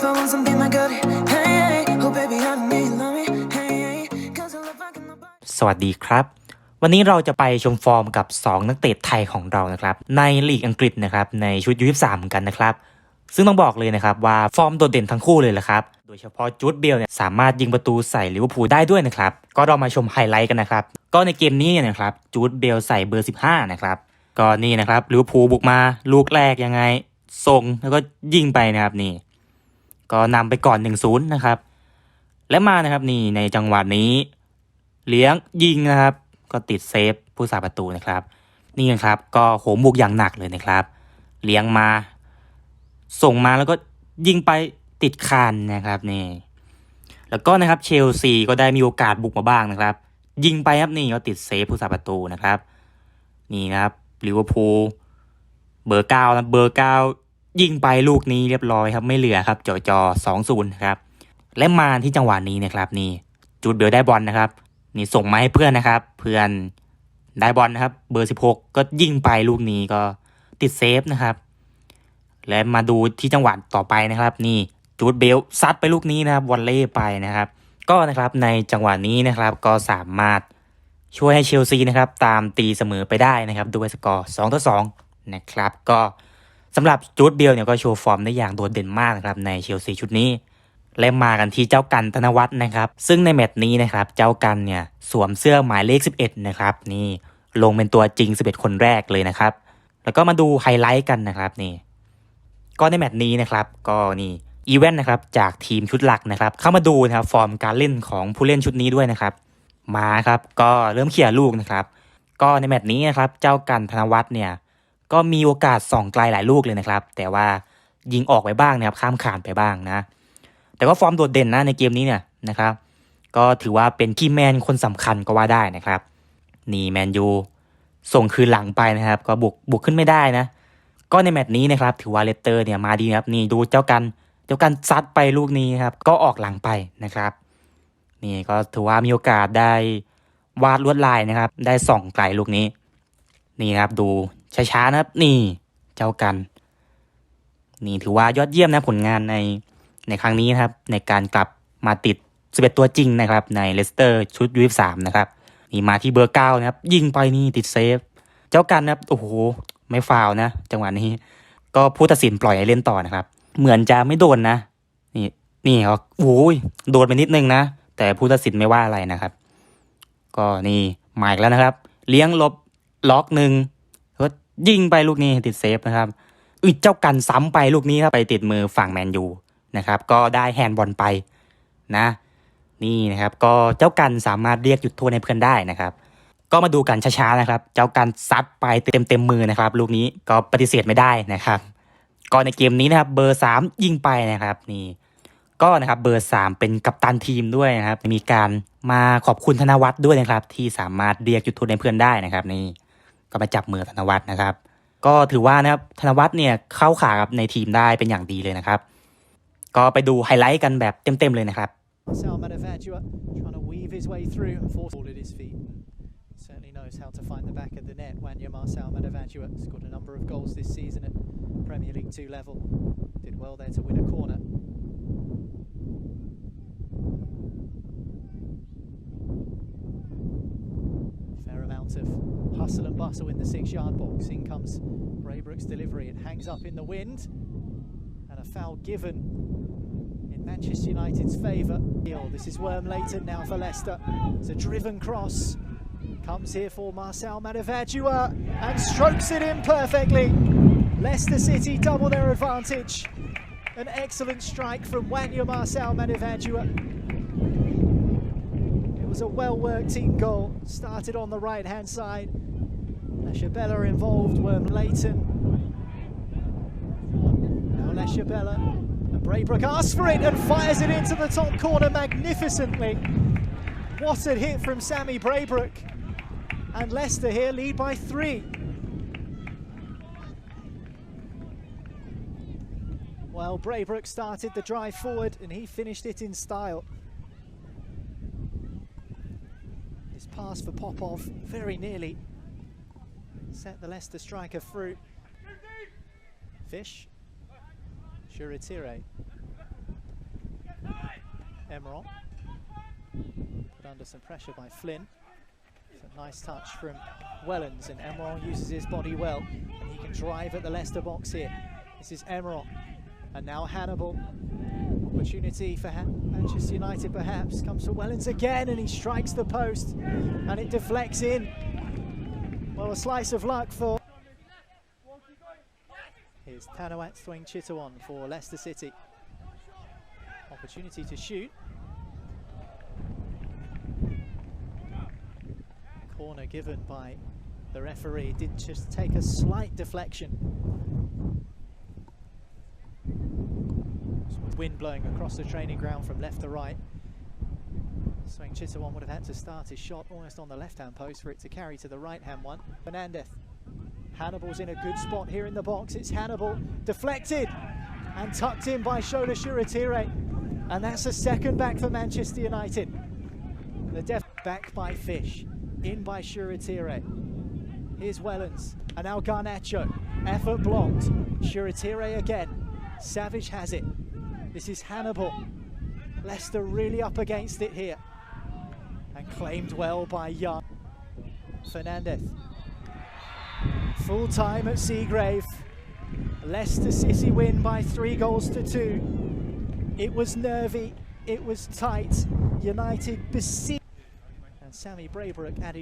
if I want something like good. Hey, hey, oh baby, I know you love me. Hey, hey, cause I love rocking the body. สวัสดีครับ วันนี้เราจะไปชมฟอร์มกับ 2 นักเตะไทยของเรานะครับ ในลีกอังกฤษนะครับ ในชุดยู23กันนะครับ ซึ่งต้องบอกเลยนะครับว่าฟอร์มโดดเด่นทั้งคู่เลยแหละครับ โดยเฉพาะจูดเบลเนี่ยสามารถยิงประตูใส่ลิเวอร์พูลได้ด้วยนะครับ ก็เรามาชมไฮไลท์กันนะครับ ก็ในเกมนี้เนี่ยนะครับจูดเบลใส่เบอร์ 15 นะครับ ก็นี่นะครับลิเวอร์พูลบุกมาลูกแรกยังไงส่งแล้วก็ยิงไปนะครับนี่ ก็นำไปก่อน 1-0 นะครับ และมานะครับนี่ในจังหวะนี้ เลี้ยงยิงนะครับ ก็ติดเซฟผู้สาประตูนะครับ นี่นะครับก็โหมบุกอย่างหนักเลยนะครับ เลี้ยงมา ส่งมาแล้วก็ยิงไปติดคานนะครับนี่ แล้วก็นะครับเชลซีก็ได้มีโอกาสบุกมาบ้างนะครับ ยิงไปครับนี่ก็ติดเซฟผู้สาประตูนะครับ นี่นะครับลิเวอร์พูลเบอร์เก้านะเบอร์เก้า ยิงไปลูกนี้เรียบร้อยครับไม่เหลือครับจอจอสองศูนย์ครับและมาที่จังหวะนี้นะครับนี่จูดเบลได้บอลนะครับ นี่ส่งมาให้เพื่อนนะครับ เพื่อนได้บอลนะครับ เบอร์ 16 ก็ยิงไปลูกนี้ก็ติดเซฟนะครับ และมาดูที่จังหวะต่อไปนะครับ นี่จูดเบลซัดไปลูกนี้นะครับวอลเล่ไปนะครับ ก็นะครับในจังหวะนี้นะครับก็สามารถช่วยให้เชลซีนะครับ ตามตีเสมอไปได้นะครับด้วยสกอร์2ต่อ2นะครับ ก็ สำหรับจูดเบลเนี่ยก็โชว์ฟอร์มได้อย่างโดดเด่นมากนะครับในเชลซีชุดนี้ และมากันที่เจ้ากันธนวัฒน์นะครับ ซึ่งในแมตช์นี้นะครับเจ้ากันเนี่ยสวมเสื้อหมายเลข 11 นะครับ นี่ลงเป็นตัวจริง 11 คนแรกเลยนะครับ แล้วก็มาดูไฮไลท์กันนะครับนี่ ก็ในแมตช์นี้นะครับ ก็นี่อีเวนต์นะครับจากทีมชุดหลักนะครับ เข้ามาดูนะครับฟอร์มการเล่นของผู้เล่นชุดนี้ด้วยนะครับ มาครับก็เริ่มเขี่ยลูกนะครับ ก็ในแมตช์นี้นะครับเจ้ากันธนวัฒน์เนี่ย ก็มีโอกาสส่องไกลหลายลูกเลยนะครับ แต่ว่ายิงออกไปบ้างนะครับ ข้ามขานไปบ้างนะ แต่ก็ฟอร์มโดดเด่นนะในเกมนี้เนี่ยนะครับ ก็ถือว่าเป็นคีย์แมนคนสำคัญก็ว่าได้นะครับนี่แมนยูส่งคืนหลังไปนะครับ ก็บุกบุกขึ้นไม่ได้นะ ก็ในแมตช์นี้นะครับ ถือว่าเลสเตอร์เนี่ยมาดีนะครับ นี่ดูเจ้ากันเจ้ากันซัดไปลูกนี้ครับ ก็ออกหลังไปนะครับนี่ก็ถือว่ามีโอกาสได้วาดลวดลายนะครับ ได้ส่องไกลลูกนี้ นี่ครับดู ช้าๆนะครับ นี่เจ้ากัน นี่ถือว่ายอดเยี่ยมนะผลงานในในครั้งนี้นะครับ ในการกลับมาติด 11 ตัวจริงนะครับ ในเลสเตอร์ชุดยูฟสามนะครับนี่มาที่เบอร์เก้านะครับ ยิงไปนี่ติดเซฟ เจ้ากันนะครับโอ้โหไม่ฟาวนะ จังหวะนี้ ก็ผู้ตัดสินปล่อยให้เล่นต่อนะครับ เหมือนจะไม่โดนนะ นี่นี่เขาโอ้ยโดนไปนิดนึงนะ แต่ผู้ตัดสินไม่ว่าอะไรนะครับ ก็นี่หมาอีกแล้วนะครับ เลี้ยงลบล็อกหนึ่ง ยิงไปลูกนี้ติดเซฟนะครับอุ้ยเจ้ากันซ้ำไปลูกนี้ครับไปติดมือฝั่งแมนยูนะครับ ก็ได้แฮนด์บอลไปนะ นี่นะครับ ก็เจ้ากันสามารถเรียกหยุดโทษให้เพื่อนได้นะครับ ก็มาดูกันช้าๆนะครับ เจ้ากันซัดไปเต็มเต็มมือนะครับ ลูกนี้ก็ปฏิเสธไม่ได้นะครับ ก็ในเกมนี้นะครับ เบอร์ 3 ยิงไปนะครับ นี่ ก็นะครับเบอร์ 3 เป็นกัปตันทีมด้วยนะครับ มีการมาขอบคุณธนวัฒน์ด้วยนะครับ ที่สามารถเรียกจุดโทษให้เพื่อนได้นะครับ นี่ ก็มาจับมือธนวัฒน์นะครับ ก็ถือว่านะครับธนวัฒน์เนี่ยเข้าขากับในทีมได้เป็นอย่างดีเลยนะครับ ก็ไปดูไฮไลท์กันแบบเต็มๆเลยนะครับ Marcel Manavadua trying to weave his way through and force ball at his feet. Certainly knows how to find the back of the net. Wanya Marcel Manavadua scored a number of goals this season at Premier League 2 level. Did well there to win a corner. Hustle and bustle in the six yard box. In comes Braybrook's delivery. It hangs up in the wind. And a foul given in Manchester United's favour. Oh, this is Worm Leighton now for Leicester. It's a driven cross. Comes here for Marcel Manavadua and strokes it in perfectly. Leicester City double their advantage. An excellent strike from Wanya Marcel Manavadua. It was a well worked team goal. Started on the right hand side. Leshabella involved, Worm Leighton. Now Leshabella and Braybrook asks for it and fires it into the top corner magnificently. What a hit from Sammy Braybrook. And Leicester here lead by three. Well, Braybrook started the drive forward and he finished it in style. His pass for Popov very nearly set the Leicester striker through. Fish. Shuritire. Emerald. Put under some pressure by Flynn. It's a nice touch from Wellens, and Emerald uses his body well, and he can drive at the Leicester box here. This is Emerald, and now Hannibal. Opportunity for ha- Manchester United, perhaps, comes to Wellens again, and he strikes the post, and it deflects in. Well, a slice of luck for. Here's Tanawat Thwing Chittawan for Leicester City. Opportunity to shoot. Corner given by the referee did just take a slight deflection. Wind blowing across the training ground from left to right. Swing Chittawan would have had to start his shot almost on the left hand post for it to carry to the right hand one. Fernandez. Hannibal's in a good spot here in the box. It's Hannibal deflected and tucked in by Shola Shuratire. And that's a second back for Manchester United. The def back by Fish, in by Shuratire. Here's Wellens, and now Garnacho. Effort blocked. Shuratire again. Savage has it. This is Hannibal. Leicester really up against it here. And claimed well by Young. Fernandez. Full time at Seagrave. Leicester City win by three goals to two. It was nervy, it was tight. United besieged. And Sammy Braybrook added.